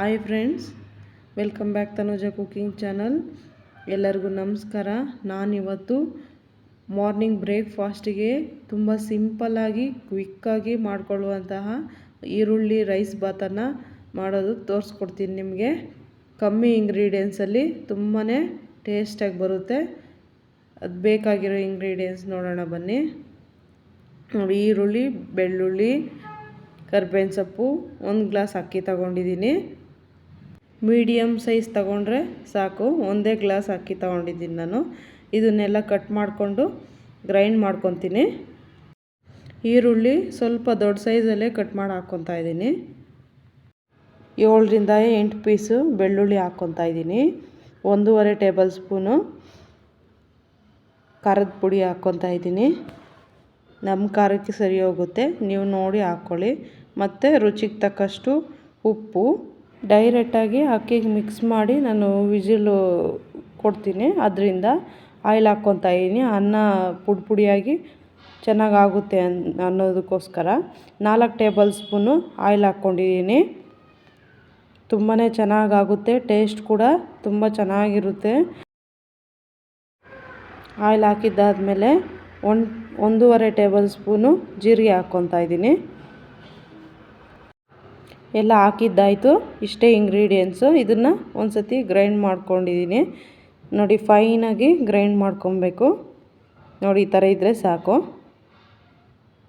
Hi friends welcome back Tanuja cooking channel ಎಲ್ಲರಿಗೂ ನಮಸ್ಕಾರ. ನಾನಿವತ್ತು ಮಾರ್ನಿಂಗ್ ಬ್ರೇಕ್ಫಾಸ್ಟಿಗೆ ತುಂಬ ಸಿಂಪಲ್ಲಾಗಿ ಕ್ವಿಕ್ಕಾಗಿ ಮಾಡಿಕೊಳ್ಳುವಂತಹ ಈರುಳ್ಳಿ ರೈಸ್ ಬಾತನ್ನು ಮಾಡೋದು ತೋರಿಸ್ಕೊಡ್ತೀನಿ ನಿಮಗೆ. ಕಮ್ಮಿ ಇಂಗ್ರೀಡಿಯೆಂಟ್ಸಲ್ಲಿ ತುಂಬಾ ಟೇಸ್ಟಾಗಿ ಬರುತ್ತೆ. ಅದು ಬೇಕಾಗಿರೋ ಇಂಗ್ರೀಡಿಯೆಂಟ್ಸ್ ನೋಡೋಣ ಬನ್ನಿ. ನೋಡಿ, ಈರುಳ್ಳಿ, ಬೆಳ್ಳುಳ್ಳಿ, ಕರ್ಬೇವಿನ ಸೊಪ್ಪು ಒಂದು ಗ್ಲಾಸ್ ಅಕ್ಕಿ ತಗೊಂಡಿದ್ದೀನಿ. ಮೀಡಿಯಮ್ ಸೈಜ್ ತಗೊಂಡ್ರೆ ಸಾಕು. ಒಂದೇ ಗ್ಲಾಸ್ ಅಕ್ಕಿ ತಗೊಂಡಿದ್ದೀನಿ ನಾನು. ಇದನ್ನೆಲ್ಲ ಕಟ್ ಮಾಡಿಕೊಂಡು ಗ್ರೈಂಡ್ ಮಾಡ್ಕೊತೀನಿ. ಈರುಳ್ಳಿ ಸ್ವಲ್ಪ ದೊಡ್ಡ ಸೈಜಲ್ಲೇ ಕಟ್ ಮಾಡಿ ಹಾಕ್ಕೊತಾ ಇದ್ದೀನಿ. ಏಳರಿಂದ ಎಂಟು ಪೀಸು ಬೆಳ್ಳುಳ್ಳಿ ಹಾಕ್ಕೊತಾ ಇದ್ದೀನಿ. ಒಂದೂವರೆ ಟೇಬಲ್ ಸ್ಪೂನು ಖಾರದ ಪುಡಿ ಹಾಕ್ಕೊತಾ ಇದ್ದೀನಿ. ನಮ್ಮ ಖಾರಕ್ಕೆ ಸರಿ ಹೋಗುತ್ತೆ. ನೀವು ನೋಡಿ ಹಾಕ್ಕೊಳ್ಳಿ. ಮತ್ತು ರುಚಿಗೆ ತಕ್ಕಷ್ಟು ಉಪ್ಪು. ಡೈರೆಕ್ಟಾಗಿ ಅಕ್ಕಿಗೆ ಮಿಕ್ಸ್ ಮಾಡಿ ನಾನು ವಿಜಿಲು ಕೊಡ್ತೀನಿ. ಅದರಿಂದ ಆಯಿಲ್ ಹಾಕ್ಕೊತಾ ಇದ್ದೀನಿ. ಅನ್ನ ಪುಡಿ ಪುಡಿಯಾಗಿ ಚೆನ್ನಾಗಾಗುತ್ತೆ ಅನ್, ಅನ್ನೋದಕ್ಕೋಸ್ಕರ. ನಾಲ್ಕು ಟೇಬಲ್ ಸ್ಪೂನು ಆಯಿಲ್ ಹಾಕ್ಕೊಂಡಿದ್ದೀನಿ. ತುಂಬಾ ಚೆನ್ನಾಗಾಗುತ್ತೆ. ಟೇಸ್ಟ್ ಕೂಡ ತುಂಬ ಚೆನ್ನಾಗಿರುತ್ತೆ. ಆಯಿಲ್ ಹಾಕಿದ್ದಾದಮೇಲೆ ಒಂದು, ಒಂದೂವರೆ ಟೇಬಲ್ ಸ್ಪೂನು ಜೀರಿಗೆ ಹಾಕ್ಕೊತಾ ಇದ್ದೀನಿ. ಎಲ್ಲ ಹಾಕಿದ್ದಾಯಿತು. ಇಷ್ಟೇ ಇಂಗ್ರೀಡಿಯೆಂಟ್ಸು ಇದನ್ನು ಒಂದು ಸತಿ ಗ್ರೈಂಡ್ ಮಾಡ್ಕೊಂಡಿದ್ದೀನಿ ನೋಡಿ ಫೈನಾಗಿ ಗ್ರೈಂಡ್ ಮಾಡ್ಕೊಬೇಕು. ನೋಡಿ, ಈ ಥರ ಇದ್ದರೆ ಸಾಕು.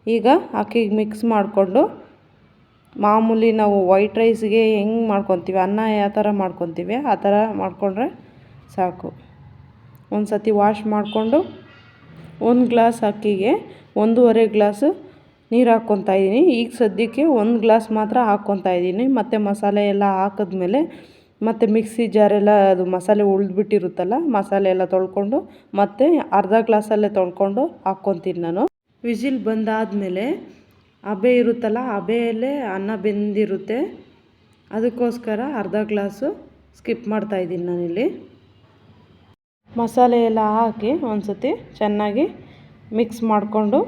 ಈಗ ಅಕ್ಕಿಗೆ ಮಿಕ್ಸ್ ಮಾಡಿಕೊಂಡು ಮಾಮೂಲಿ ನಾವು ವೈಟ್ ರೈಸ್ಗೆ ಹೆಂಗೆ ಮಾಡ್ಕೊತೀವಿ, ಅನ್ನ ಯಾವ ಥರ ಮಾಡ್ಕೊತೀವಿ, ಆ ಥರ ಮಾಡಿಕೊಂಡ್ರೆ ಸಾಕು. ಒಂದು ಸತಿ ವಾಶ್ ಮಾಡಿಕೊಂಡು ಒಂದು ಗ್ಲಾಸ್ ಅಕ್ಕಿಗೆ ಒಂದೂವರೆ ಗ್ಲಾಸು ನೀರು ಹಾಕ್ಕೊತಾ ಇದ್ದೀನಿ ಈಗ ಸದ್ಯಕ್ಕೆ ಒಂದು ಗ್ಲಾಸ್ ಮಾತ್ರ ಹಾಕ್ಕೊತಾ ಇದ್ದೀನಿ ಮತ್ತು ಮಸಾಲೆ ಎಲ್ಲ ಹಾಕಿದ್ಮೇಲೆ ಮತ್ತು ಮಿಕ್ಸಿ ಜಾರೆಲ್ಲ ಅದು ಮಸಾಲೆ ಉಳಿದ್ಬಿಟ್ಟಿರುತ್ತಲ್ಲ, ಮಸಾಲೆ ಎಲ್ಲ ತೊಳ್ಕೊಂಡು ಮತ್ತು ಅರ್ಧ ಗ್ಲಾಸಲ್ಲೇ ತೊಳ್ಕೊಂಡು ಹಾಕ್ಕೊತೀನಿ ನಾನು. ವಿಸಿಲ್ ಬಂದಾದಮೇಲೆ ಹಬೆ ಇರುತ್ತಲ್ಲ ಹಬೆಯಲ್ಲೇ ಅನ್ನ ಬೆಂದಿರುತ್ತೆ. ಅದಕ್ಕೋಸ್ಕರ ಅರ್ಧ ಗ್ಲಾಸು ಸ್ಕಿಪ್ ಮಾಡ್ತಾಯಿದ್ದೀನಿ ನಾನಿಲ್ಲಿ. ಮಸಾಲೆ ಎಲ್ಲ ಹಾಕಿ ಒಂದು ಸತಿ ಚೆನ್ನಾಗಿ ಮಿಕ್ಸ್ ಮಾಡಿಕೊಂಡು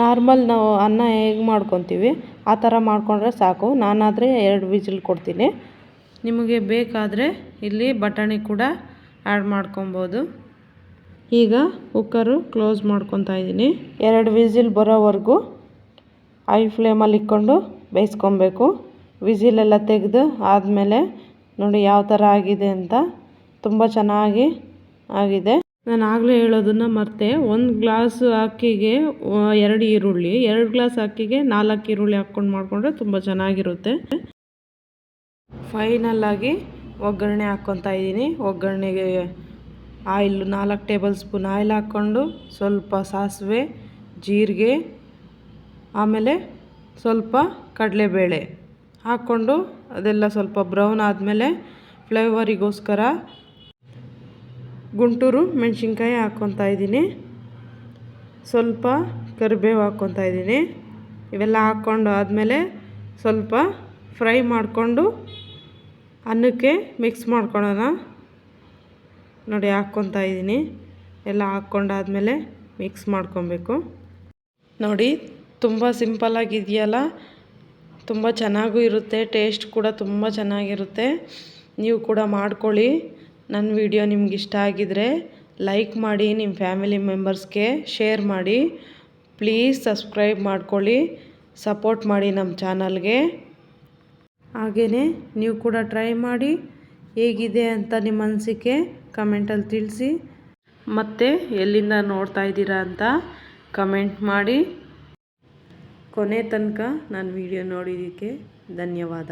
ನಾರ್ಮಲ್ ನಾವು ಅನ್ನ ಹೇಗೆ ಮಾಡ್ಕೊತೀವಿ, ಆ ಥರ ಮಾಡಿಕೊಂಡ್ರೆ ಸಾಕು. ನಾನಾದರೆ ಎರಡು ವಿಜಿಲ್ ಕೊಡ್ತೀನಿ. ನಿಮಗೆ ಬೇಕಾದರೆ ಇಲ್ಲಿ ಬಟಾಣಿ ಕೂಡ ಆ್ಯಡ್ ಮಾಡ್ಕೊಬೋದು. ಈಗ ಕುಕ್ಕರು ಕ್ಲೋಸ್ ಮಾಡ್ಕೊತಾ ಇದ್ದೀನಿ. ಎರಡು ವಿಜಿಲ್ ಬರೋವರೆಗೂ ಐ ಫ್ಲೇಮಲ್ಲಿ ಇಕ್ಕೊಂಡು ಬೇಯಿಸ್ಕೊಬೇಕು. ವಿಸಿಲೆಲ್ಲ ತೆಗೆದು ಆದಮೇಲೆ ನೋಡಿ ಯಾವ ಥರ ಆಗಿದೆ ಅಂತ. ತುಂಬ ಚೆನ್ನಾಗಿ ಆಗಿದೆ. ನಾನು ಆಗಲೇ ಹೇಳೋದನ್ನು ಮರೆತೆ. ಒಂದು ಗ್ಲಾಸ್ ಅಕ್ಕಿಗೆ ಎರಡು ಈರುಳ್ಳಿ. ಎರಡು ಗ್ಲಾಸ್ ಅಕ್ಕಿಗೆ ನಾಲ್ಕು ಈರುಳ್ಳಿ ಹಾಕ್ಕೊಂಡು ಮಾಡಿಕೊಂಡ್ರೆ ತುಂಬ ಚೆನ್ನಾಗಿರುತ್ತೆ. ಫೈನಲ್ಲಾಗಿ ಒಗ್ಗರಣೆ ಹಾಕ್ಕೊತಾ ಇದ್ದೀನಿ. ಒಗ್ಗರಣೆಗೆ ಆಯಿಲ್, ನಾಲ್ಕು ಟೇಬಲ್ ಸ್ಪೂನ್ ಆಯಿಲ್ ಹಾಕ್ಕೊಂಡು ಸ್ವಲ್ಪ ಸಾಸಿವೆ, ಜೀರಿಗೆ, ಆಮೇಲೆ ಸ್ವಲ್ಪ ಕಡಲೆಬೇಳೆ ಹಾಕ್ಕೊಂಡು ಅದೆಲ್ಲ ಸ್ವಲ್ಪ ಬ್ರೌನ್ ಆದಮೇಲೆ ಫ್ಲೇವರಿಗೋಸ್ಕರ ಗುಂಟೂರು ಮೆಣಸಿನ್ಕಾಯಿ ಹಾಕ್ಕೊತಾ ಇದ್ದೀನಿ. ಸ್ವಲ್ಪ ಕರಿಬೇವು ಹಾಕ್ಕೊತಾ ಇದ್ದೀನಿ. ಇವೆಲ್ಲ ಹಾಕ್ಕೊಂಡು ಆದಮೇಲೆ ಸ್ವಲ್ಪ ಫ್ರೈ ಮಾಡಿಕೊಂಡು ಅನ್ನಕ್ಕೆ ಮಿಕ್ಸ್ ಮಾಡ್ಕೊಳ್ಳೋಣ. ನೋಡಿ ಹಾಕ್ಕೊತಾ ಇದ್ದೀನಿ. ಎಲ್ಲ ಹಾಕ್ಕೊಂಡಾದಮೇಲೆ ಮಿಕ್ಸ್ ಮಾಡ್ಕೊಬೇಕು. ನೋಡಿ ತುಂಬ ಸಿಂಪಲ್ಲಾಗಿದೆಯಲ್ಲ ತುಂಬ ಚೆನ್ನಾಗೂ ಇರುತ್ತೆ, ಟೇಸ್ಟ್ ಕೂಡ ತುಂಬ ಚೆನ್ನಾಗಿರುತ್ತೆ. ನೀವು ಕೂಡ ಮಾಡ್ಕೊಳ್ಳಿ. ನನ್ನ ವಿಡಿಯೋ ನಿಮ್ಗೆ ಇಷ್ಟ ಆಗಿದರೆ ಲೈಕ್ ಮಾಡಿ, ನಿಮ್ಮ ಫ್ಯಾಮಿಲಿ ಮೆಂಬರ್ಸ್ಗೆ ಶೇರ್ ಮಾಡಿ. ಪ್ಲೀಸ್ ಸಬ್ಸ್ಕ್ರೈಬ್ ಮಾಡ್ಕೊಳ್ಳಿ, ಸಪೋರ್ಟ್ ಮಾಡಿ ನಮ್ಮ ಚಾನಲ್ಗೆ. ಹಾಗೆಯೇ ನೀವು ಕೂಡ ಟ್ರೈ ಮಾಡಿ, ಹೇಗಿದೆ ಅಂತ ನಿಮ್ಮ ಅನಿಸಿಕೆ ಕಮೆಂಟಲ್ಲಿ ತಿಳಿಸಿ. ಮತ್ತೆ ಎಲ್ಲಿಂದ ನೋಡ್ತಾ ಇದ್ದೀರಾ ಅಂತ ಕಮೆಂಟ್ ಮಾಡಿ. ಕೊನೆ ತನಕ ನಾನು ವಿಡಿಯೋ ನೋಡಿದ್ದಕ್ಕೆ ಧನ್ಯವಾದ.